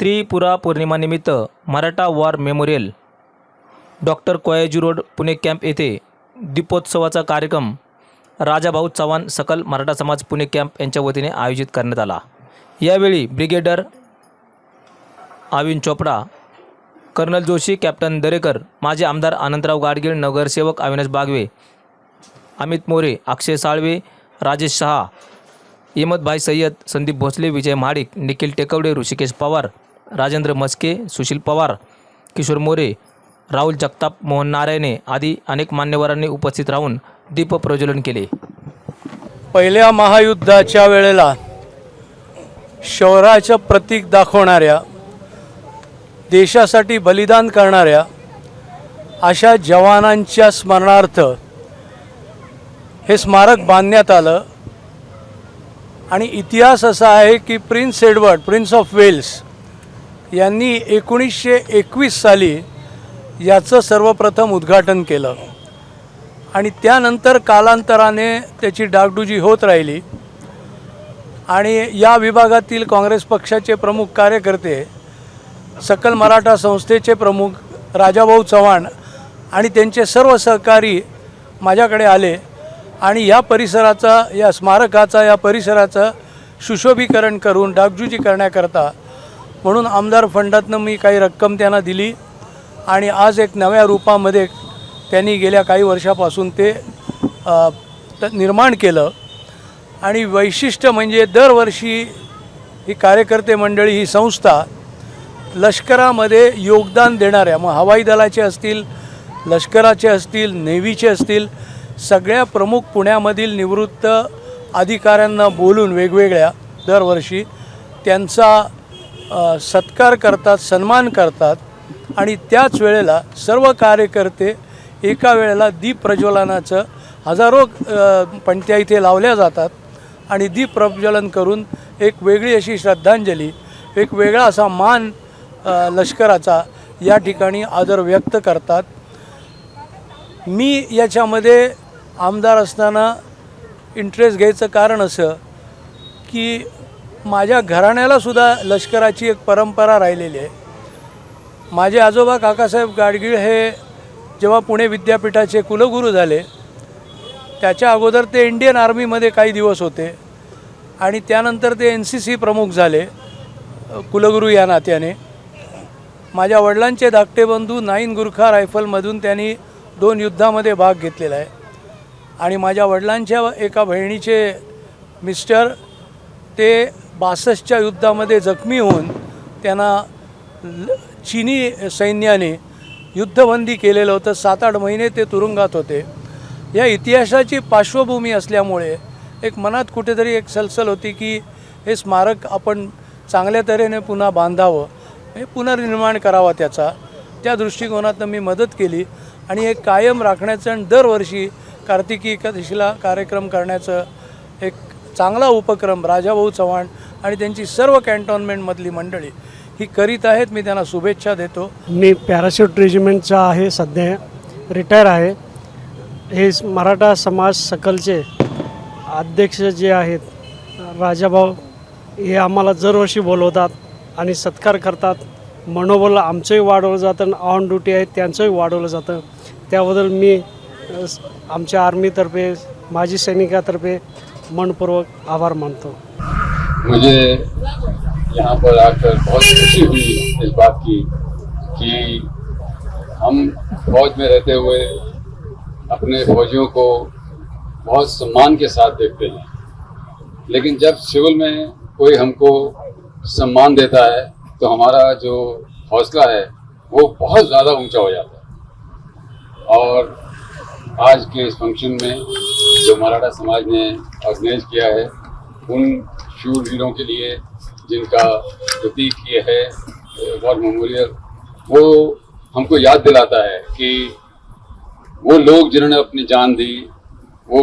Tripura पौर्णिमानिमित्त Maratha war memorial. Doctor Coyaji road Pune camp येथे दीपोत्सवाचा कार्यक्रम. राजाभाऊ चव्हाण सकल मराठा समाज पुणे कॅम्प यांच्या वतीने आयोजित करण्यात आला. यावेळी brigadier Avin Chopda colonel Joshi captain Darekar माजी आमदार आनंदराव गाडगीळ नगरसेवक अविनाश बागवे अमित मोरे अक्षय साळवे राजेश शहा हिमतभाई सय्यद संदीप भोसले विजय महाडिक निखिल टेकवडे ऋषिकेश पवार राजेंद्र मस्के सुशील पवार किशोर मोरे राहुल जगताप मोहन नारायणे आदी अनेक मान्यवरांनी उपस्थित राहून दीप प्रज्वलन केले. पहिल्या महायुद्धाच्या वेळेला शौर्याचं प्रतीक दाखवणाऱ्या देशासाठी बलिदान करणाऱ्या अशा जवानांच्या स्मरणार्थ हे स्मारक बांधण्यात आलं. आणि इतिहास असा आहे की prince Edward prince of Wales यांनी एकोणीसशे एकवीस साली याचं सर्वप्रथम उद्घाटन केलं. आणि त्यानंतर कालांतराने त्याची डागडुजी होत राहिली. आणि या विभागातील काँग्रेस पक्षाचे प्रमुख कार्यकर्ते सकल मराठा संस्थेचे प्रमुख राजाभाऊ चव्हाण आणि त्यांचे सर्व सहकारी माझ्याकडे आले. आणि या परिसराचा या स्मारकाचा या परिसराचं सुशोभीकरण करून डागडुजी करण्याकरता म्हणून आमदार फंडातनं मी काही रक्कम त्यांना दिली आणि आज एक नव्या रूपामध्ये त्यांनी गेल्या काही वर्षापासून ते त- निर्माण केलं. आणि वैशिष्ट्य म्हणजे दरवर्षी ही कार्यकर्ते मंडळी ही संस्था लष्करामध्ये योगदान देणाऱ्या मग हवाई दलाचे असतील लष्कराचे असतील नेव्हीचे असतील सगळ्या प्रमुख पुण्यामधील निवृत्त अधिकाऱ्यांना बोलून वेगवेगळ्या दरवर्षी त्यांचा सत्कार करतात सन्मान करतात आणि त्याच वेळेला सर्व कार्यकर्ते एका वेळेला दीप प्रज्वलनाचं हजारो पणत्या इथे लावल्या जातात आणि दीप प्रज्वलन करून एक वेगळी अशी श्रद्धांजली एक वेगळा असा मान लष्कराचा या ठिकाणी आदर व्यक्त करतात. मी याच्यामध्ये आमदार असताना इंटरेस्ट घ्यायचं कारण असं की माझ्या घराण्यालासुद्धा लष्कराची एक परंपरा राहिलेली आहे. माझे आजोबा काकासाहेब गाडगीळ हे जेव्हा पुणे विद्यापीठाचे कुलगुरू झाले त्याच्या अगोदर ते इंडियन आर्मीमध्ये काही दिवस होते आणि त्यानंतर ते एन सी सी प्रमुख झाले कुलगुरू या नात्याने. माझ्या वडिलांचे धाकटे बंधू नाईन गुरखा रायफलमधून त्यांनी दोन युद्धामध्ये भाग घेतलेला आहे. आणि माझ्या वडिलांच्या एका बहिणीचे मिस्टर ते बासष्टच्या युद्धामध्ये जखमी होऊन त्यांना ल- चीनी सैन्याने युद्धबंदी केलेलं होतं. सात आठ महिने ते तुरुंगात होते. या इतिहासाची पार्श्वभूमी असल्यामुळे एक मनात कुठेतरी एक सलसल होती की हे स्मारक आपण चांगल्या तऱ्हेने पुन्हा बांधावं. हे पुनर्निर्माण करावा त्याचा. त्या दृष्टिकोनातनं मी मदत केली आणि हे कायम राखण्याचं आणि दरवर्षी कार्तिकी एकादशीला कार्यक्रम करण्याचं एक चांगला उपक्रम राजाभाऊ चव्हाण आणि त्यांची सर्व कॅन्टॉनमेंटमधली मंडळी ही करीत आहेत. मी त्यांना शुभेच्छा देतो. मी पॅराशूट रेजिमेंटचा आहे सध्या रिटायर आहे. हे मराठा समाज सकलचे अध्यक्ष जे आहेत राजाभाऊ हे आम्हाला दरवर्षी बोलवतात आणि सत्कार करतात. मनोबल आमचंही वाढवलं जातं आणि ऑन ड्युटी आहे त्यांचंही वाढवलं जातं. त्याबद्दल मी आमच्या आर्मीतर्फे माजी सैनिकातर्फे मनपूर्वक आभार मानता. हूँ मुझे यहाँ पर आकर बहुत खुशी हुई इस बात की कि हम फौज में रहते हुए अपने फौजियों को बहुत सम्मान के साथ देखते हैं। लेकिन जब सिविल में कोई हमको सम्मान देता है तो हमारा जो हौसला है, वो बहुत ज़्यादा ऊँचा हो जाता है। और आज के इस फ़ंक्शन में जो मराठा समाज ने ऑर्गेनाइज किया है, उन शूरवीरों के लिए जिनका प्रतीक ये है वॉर मेमोरियल वो हमको याद दिलाता है कि वो लोग जिन्होंने अपनी जान दी, वो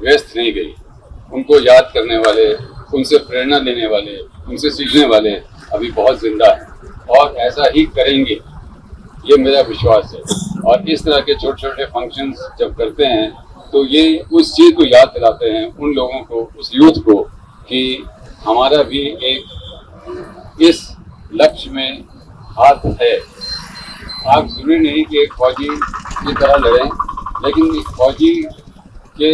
व्यस्त नहीं गई। उनको याद करने वाले, उनसे प्रेरणा लेने वाले, उनसे सीखने वाले अभी बहुत ज़िंदा हैं और ऐसा ही करेंगे। ये मेरा विश्वास है। और इस तरह के छोटे छोटे फ़ंक्शंस जब करते हैं तो ये उस चीज़ को याद दिलाते हैं उन लोगों को, उस यूथ को, कि हमारा भी एक इस लक्ष्य में हाथ है। आप ज़रूरी नहीं कि एक फौजी की तरह लड़ें, लेकिन एक फौजी के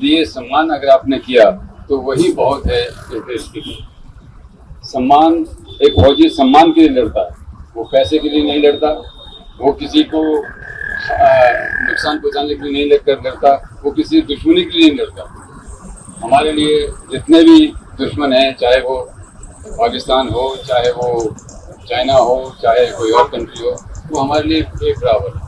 लिए सम्मान अगर आपने किया तो वही बहुत है इस देश के लिए। सम्मान, एक फौजी सम्मान के लिए लड़ता है। वो पैसे के लिए नहीं लड़ता, वो किसी को नुकसान पहुँचाने के लिए नहीं लड़कर लड़ता। वो किसी दुश्मनी के लिए नहीं लड़ता। हमारे लिए जितने भी दुश्मन हैं, चाहे वो पाकिस्तान हो, चाहे वो चाइना हो, चाहे कोई और कंट्री हो, वो हमारे लिए एक बराबर है।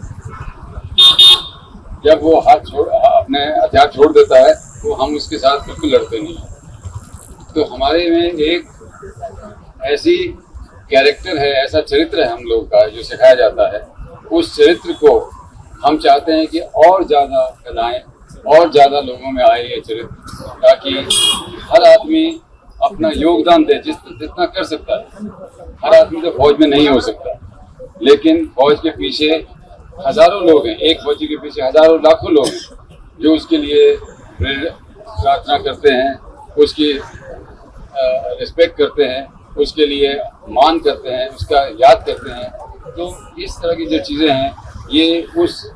जब वो हाथ छोड़ अपने हथियार छोड़ देता है तो हम उसके साथ बिल्कुल लड़ते नहीं हैं। तो हमारे में एक ऐसी कैरेक्टर है, ऐसा चरित्र है हम लोग का जो सिखाया जाता है। उस चरित्र को हम चाहते हैं कि और ज़्यादा फैलाएँ और ज़्यादा लोगों में आए ये चरित्र, ताकि हर आदमी अपना योगदान दे, जिस जितना कर सकता है। हर आदमी तो फौज में नहीं हो सकता। लेकिन फौज के पीछे हज़ारों लोग हैं। एक फौजी के पीछे हज़ारों लाखों लोग हैं, जो उसके लिए प्रेर- प्रार्थना करते हैं, उसकी रिस्पेक्ट करते हैं, उसके लिए मान करते हैं, उसका याद करते हैं। तो इस तरह की जो चीज़ें हैं, ये उस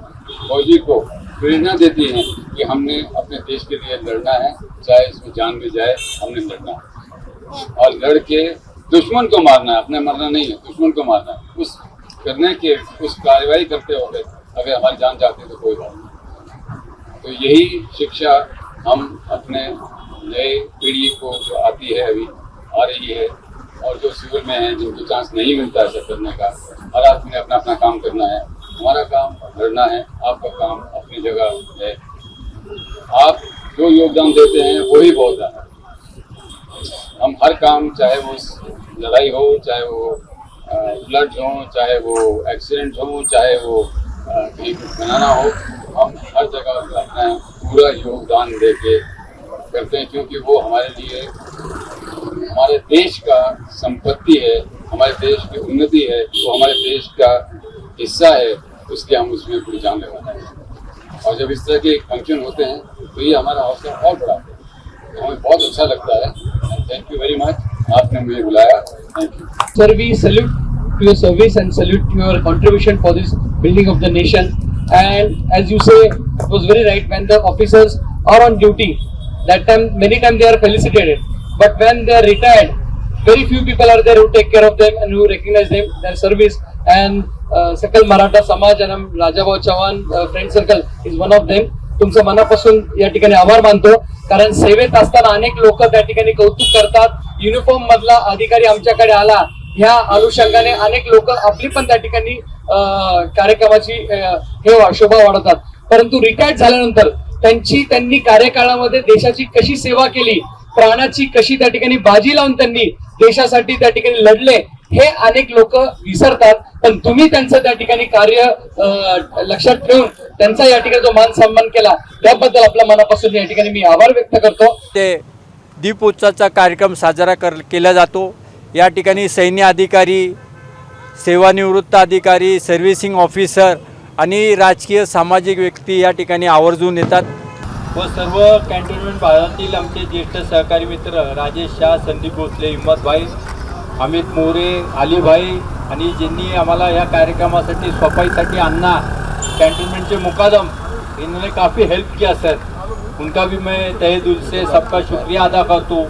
फौजी को प्रेरणा देती हैं कि हमने अपने देश के लिए लड़ना है, चाहे इसमें जान भी जाए, हमने लड़ना है। और लड़ के दुश्मन को मारना है, अपने मरना नहीं है, दुश्मन को मारना है। उस करने के, उस कार्रवाई करते हुए अगर हमारी जान जाती तो कोई बात नहीं। तो यही शिक्षा हम अपने नए पीढ़ी को जो आती है अभी, आ रही है, और जो सिविल में है जिनको चांस नहीं मिलता है सब करने का, हर आदमी अपना अपना काम करना है। हमारा काम लड़ना है, आपका काम अपनी जगह है। आप जो योगदान देते हैं वही बहुत है। हम हर काम, चाहे वो लड़ाई हो, चाहे वो फ्लड हो, चाहे वो एक्सीडेंट हो, चाहे वो कहीं कुछ बनाना हो, हम हर जगह अपना पूरा योगदान दे के करते हैं, क्योंकि वो हमारे लिए, हमारे देश का संपत्ति है, हमारे देश की उन्नति है, वो हमारे देश का हिस्सा है। इसलिए हम उसमें पूरी जान लगाते हैं और जब इस तरह के फ़ंक्शन होते हैं तो ये हमारा हौसला और बढ़ाता है तो हमें बहुत अच्छा लगता है थैंक यू वेरी मच आपने मुझे बुलाया thank you Sir, we salute to your service and salute your contribution for this building of the nation. And as you say, it was very right when the officers are on duty. That time, many times they are felicitated. But when they are retired, very few people are there who take care of them and who recognize them, their service. And uh, Sakal Maratha Samaj and um, Rajabhau Chavan uh, Friend Circle is one of them. तुमचं मनापासून या ठिकाणी आभार मानतो कारण सेवेत असताना अनेक लोक त्या ठिकाणी कौतुक करतात युनिफॉर्म मधला अधिकारी आमच्याकडे आला ह्या अनुषंगाने अनेक लोक आपली पण त्या ठिकाणी कार्यक्रमाची हे शोभा वाढवतात परंतु रिटायर्ड झाल्यानंतर त्यांची त्यांनी कार्यकाळामध्ये देशाची कशी सेवा केली प्राणाची कशी त्या ठिकाणी बाजी लावून त्यांनी देशासाठी त्या ठिकाणी लढले हे अनेक लोक विसरतात. पण तुम्ही त्यांचं त्या ठिकाणी कार्य लक्षात ठेवून त्यांचा या ठिकाणी जो मान सन्मान केला त्याबद्दल आपल्या मनापासून या ठिकाणी मी आभार व्यक्त करतो. ते दीपोत्सवाचा कार्यक्रम साजरा कर केला जातो. या ठिकाणी सैन्य अधिकारी सेवानिवृत्त अधिकारी सर्व्हिसिंग ऑफिसर आणि राजकीय सामाजिक व्यक्ती या ठिकाणी आवर्जून येतात. व सर्व कॅन्टोन्मेंट भागातील आमचे ज्येष्ठ सहकारी मित्र राजेश शाह संदीप भोसले हिम्मतभाई अमित मोरे अलीभाई आणि ज्यांनी आम्हाला या कार्यक्रमासाठी सफाईसाठी अन्ना कैंटोनमेंट मुकादम इन्होंने काफ़ी हेल्प किया सर उनका भी मैं तहे दिल से सबका शुक्रिया अदा करतो.